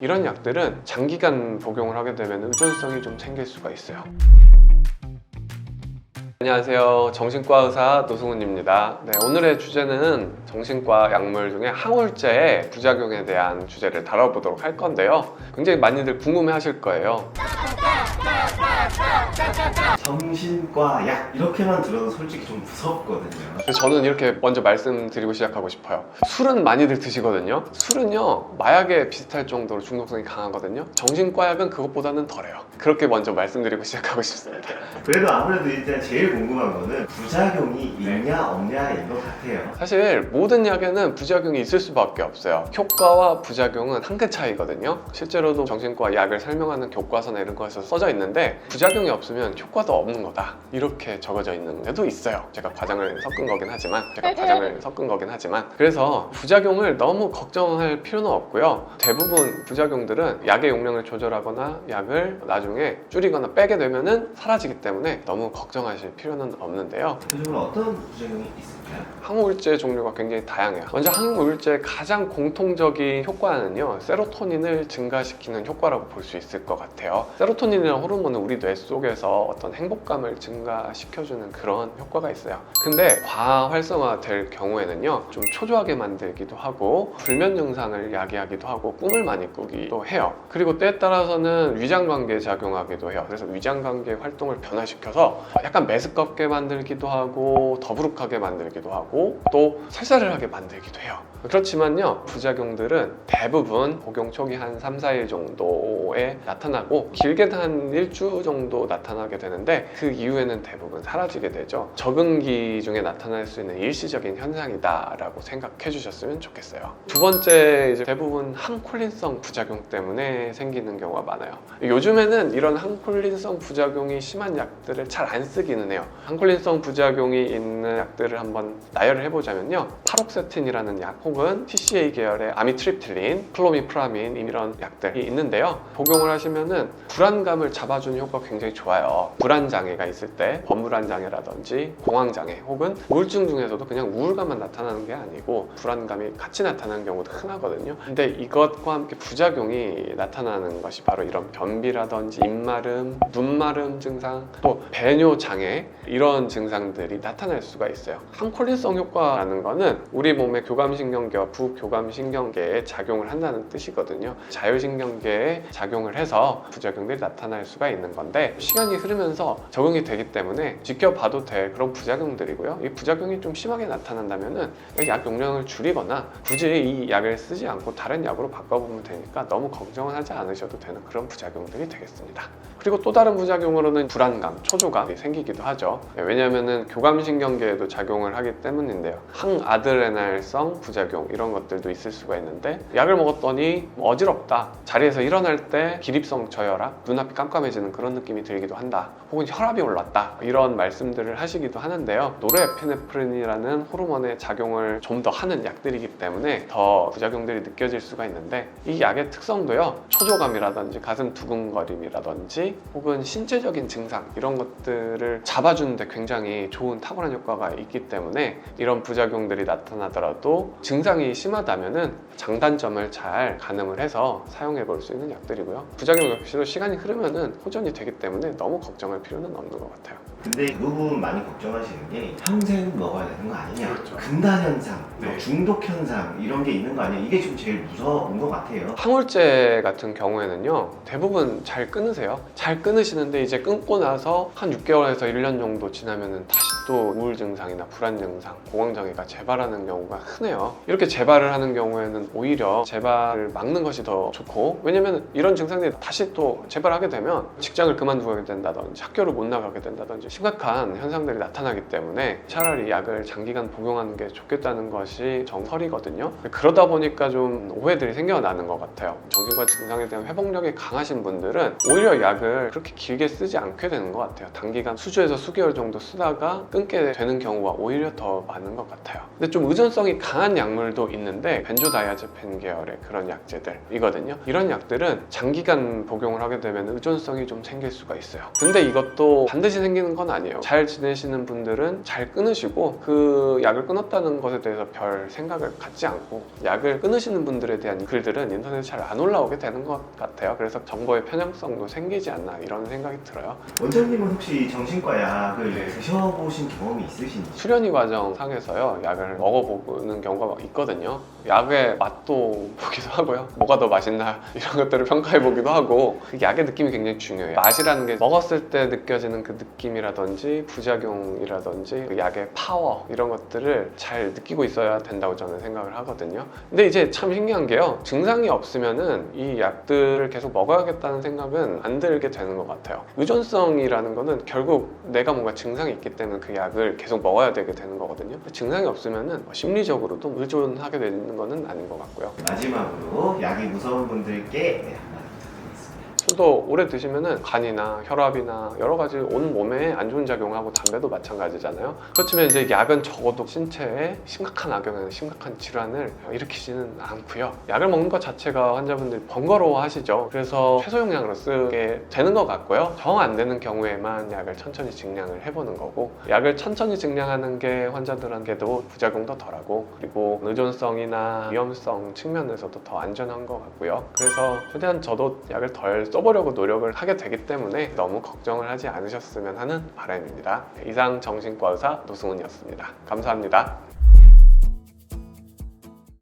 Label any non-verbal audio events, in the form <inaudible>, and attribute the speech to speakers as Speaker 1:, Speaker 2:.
Speaker 1: 이런 약들은 장기간 복용을 하게 되면 의존성이 좀 생길 수가 있어요. 안녕하세요. 정신과 의사 노승훈입니다. 네, 오늘의 주제는 정신과 약물 중에 항우울제의 부작용에 대한 주제를 다뤄보도록 할 건데요. 굉장히 많이들 궁금해 하실 거예요.
Speaker 2: 정신과 약 이렇게만 들어도 솔직히 좀 무섭거든요.
Speaker 1: 저는 이렇게 먼저 말씀드리고 시작하고 싶어요. 술은 많이들 드시거든요. 술은요, 마약에 비슷할 정도로 중독성이 강하거든요. 정신과 약은 그것보다는 덜해요. 그렇게 먼저 말씀드리고 시작하고 싶습니다.
Speaker 2: 그래도 아무래도 일단 제일 궁금한 거는 부작용이 있냐 없냐인 것 같아요.
Speaker 1: 사실 모든 약에는 부작용이 있을 수밖에 없어요. 효과와 부작용은 한 끗 차이거든요. 실제로도 정신과 약을 설명하는 교과서나 이런 거에서 써져 있는데 부작용이 없으면 효과도 없는 거다. 이렇게 적어져 있는 게도 있어요. 제가 과장을 섞은 거긴 하지만 제가 과장을 <laughs> 섞은 거긴 하지만 그래서 부작용을 너무 걱정할 필요는 없고요. 대부분 부작용들은 약의 용량을 조절하거나 약을 나중에 줄이거나 빼게 되면은 사라지기 때문에 너무 걱정하실 필요는 없는데요.
Speaker 2: 대표적으로 어떤 부작용이 있을까요?
Speaker 1: 항우울제 종류가 굉장히 다양해요. 먼저 항우울제의 가장 공통적인 효과는요, 세로토닌을 증가시키는 효과라고 볼 수 있을 것 같아요. 세로토닌이라는 호르몬은 우리 뇌 속에서 어떤 행복감을 증가시켜주는 그런 효과가 있어요. 근데 과활 활성화 될 경우에는요, 좀 초조하게 만들기도 하고, 불면 증상을 야기하기도 하고, 꿈을 많이 꾸기도 해요. 그리고 때에 따라서는 위장관계에 작용하기도 해요. 그래서 위장관계 활동을 변화시켜서 약간 메스껍게 만들기도 하고, 더부룩하게 만들기도 하고, 또 살살하게 만들기도 해요. 그렇지만요, 부작용들은 대부분 복용 초기 한 3, 4일 정도에 나타나고, 길게는 한 일주 정도 나타나게 되는데, 그 이후에는 대부분 사라지게 되죠. 적응기 중에 나타날 수 있는 일시적인 현상이다라고 생각해 주셨으면 좋겠어요. 두 번째, 이제 대부분 항콜린성 부작용 때문에 생기는 경우가 많아요. 요즘에는 이런 항콜린성 부작용이 심한 약들을 잘 안 쓰기는 해요. 항콜린성 부작용이 있는 약들을 한번 나열을 해보자면요. 파록세틴이라는 약 혹은 TCA 계열의 아미트립틸린, 클로미프라민 이런 약들이 있는데요. 복용을 하시면은 불안감을 잡아주는 효과 가 굉장히 좋아요. 불안 장애가 있을 때 범불안 장애라든지 공황 장애 혹은 우울증 중에서도 그냥 우울감만 나타나는 게 아니고 불안감이 같이 나타나는 경우도 흔하거든요. 근데 이것과 함께 부작용이 나타나는 것이 바로 이런 변비라든지 입마름, 눈마름 증상, 또 배뇨 장애 이런 증상들이 나타날 수가 있어요. 항콜린성 효과라는 거는 우리 몸의 교감신경계와 부교감신경계에 작용을 한다는 뜻이거든요. 자율신경계에 작용을 해서 부작용들이 나타날 수가 있는 건데 시간이 흐르면서 적응이 되기 때문에 지켜봐도 될 그런 부작용들이고요. 이 부작용이 좀 심하게 나타난다면은 약 용량을 줄이거나 굳이 이 약을 쓰지 않고 다른 약으로 바꿔보면 되니까 너무 걱정은 하지 않으셔도 되는 그런 부작용들이 되겠습니다. 그리고 또 다른 부작용으로는 불안감, 초조감이 생기기도 하죠. 네, 왜냐하면 교감신경계에도 작용을 하기 때문인데요. 항아드레날성 부작용 이런 것들도 있을 수가 있는데 약을 먹었더니 뭐 어지럽다. 자리에서 일어날 때 기립성 저혈압, 눈앞이 깜깜해지는 그런 느낌이 들기도 한다. 혹은 혈압이 올랐다. 이런 말씀들을 하시기도 하는데요. 노르에피네프린이라는 호르몬의 작용을 좀 더 하는 약들이기 때문에 더 부작용들이 느껴질 수가 있는데 이 약의 특성도요. 초조감이라든지 가슴 두근거림이라든지 혹은 신체적인 증상 이런 것들을 잡아주는데 굉장히 좋은 탁월한 효과가 있기 때문에 이런 부작용들이 나타나더라도 증상이 심하다면은 장단점을 잘 가늠을 해서 사용해 볼 수 있는 약들이고요. 부작용 역시도 시간이 흐르면은 호전이 되기 때문에 너무 걱정할 필요는 없는 것 같아요.
Speaker 2: 근데 그 부분 많이 걱정하시는 게 평생 먹어야 되는 거 아니냐.
Speaker 1: 그렇죠.
Speaker 2: 금단 현상, 뭐
Speaker 1: 네.
Speaker 2: 중독 현상 이런 게 있는 거 아니야 이게 지금 제일 무서운 것 같아요.
Speaker 1: 항울제 같은 경우에는요 대부분 잘 끊으세요. 잘 끊으시는데 이제 끊고 나서 한 6개월에서 1년 정도 지나면은 다시 또 우울 증상이나 불안 증상 공황 장애가 재발하는 경우가 흔해요. 이렇게 재발을 하는 경우에는 오히려 재발을 막는 것이 더 좋고 왜냐면 이런 증상들이 다시 또 재발하게 되면 직장을 그만두게 된다든지 학교를 못 나가게 된다든지 심각한 현상들이 나타나기 때문에 차라리 약을 장기간 복용하는 게 좋겠다는 것이 정설이거든요. 그러다 보니까 좀 오해들이 생겨나는 것 같아요. 정신과 증상에 대한 회복력이 강하신 분들은 오히려 약을 그렇게 길게 쓰지 않게 되는 것 같아요. 단기간 수주에서 수개월 정도 쓰다가 끊게 되는 경우가 오히려 더 많은 것 같아요. 근데 좀 의존성이 강한 약물도 있는데 벤조다이아제펜 계열의 그런 약제들 이거든요. 이런 약들은 장기간 복용을 하게 되면 의존성이 좀 생길 수가 있어요. 근데 이것도 반드시 생기는 건 아니에요. 잘 지내시는 분들은 잘 끊으시고 그 약을 끊었다는 것에 대해서 별 생각을 갖지 않고 약을 끊으시는 분들에 대한 글들은 인터넷에 잘 안 올라오게 되는 것 같아요. 그래서 정보의 편향성도 생기지 않나 이런 생각이 들어요.
Speaker 2: 원장님은 혹시 정신과 약을
Speaker 1: 네.
Speaker 2: 드셔보신 경험이 있으신지?
Speaker 1: 수련이 과정 상에서요 약을 먹어보는 경우가 있거든요 약의 맛도 보기도 하고요. 뭐가 더 맛있나 이런 것들을 평가해 보기도 하고 그 약의 느낌이 굉장히 중요해요. 맛이라는 게 먹었을 때 느껴지는 그 느낌이라든지 부작용이라든지 그 약의 파워 이런 것들을 잘 느끼고 있어야 된다고 저는 생각을 하거든요. 근데 이제 참 신기한 게요. 증상이 없으면은 이 약들을 계속 먹어야겠다는 생각은 안 들게 되는 것 같아요. 의존성이라는 거는 결국 내가 뭔가 증상이 있기 때문에 그 약을 계속 먹어야 되게 되는 거거든요. 증상이 없으면은 뭐 심리적으로도 의존하게 되는 거는 아닌 것 같고요.
Speaker 2: 마지막으로 약이 무서운 분들께 부탁드리겠습니다.
Speaker 1: 술도 오래 드시면은 간이나 혈압이나 여러 가지 온 몸에 안 좋은 작용하고 담배도 마찬가지잖아요. 그렇지만 이제 약은 적어도 신체에 심각한 악영향, 심각한 질환을 일으키지는 않고요. 약을 먹는 것 자체가 환자분들이 번거로워하시죠. 그래서 최소 용량으로 쓰게 되는 것 같고요. 정 안 되는 경우에만 약을 천천히 증량을 해보는 거고 약을 천천히 증량하는 게 환자들한테도 부작용도 덜하고 그리고 의존성이나 위험성 측면에서도 더 안전한 것 같고요. 그래서 최대한 저도 약을 덜 써보려고 노력을 하게 되기 때문에 너무 걱정을 하지 않으셨으면 하는 바람입니다. 이상 정신과 의사 노승훈이었습니다. 감사합니다.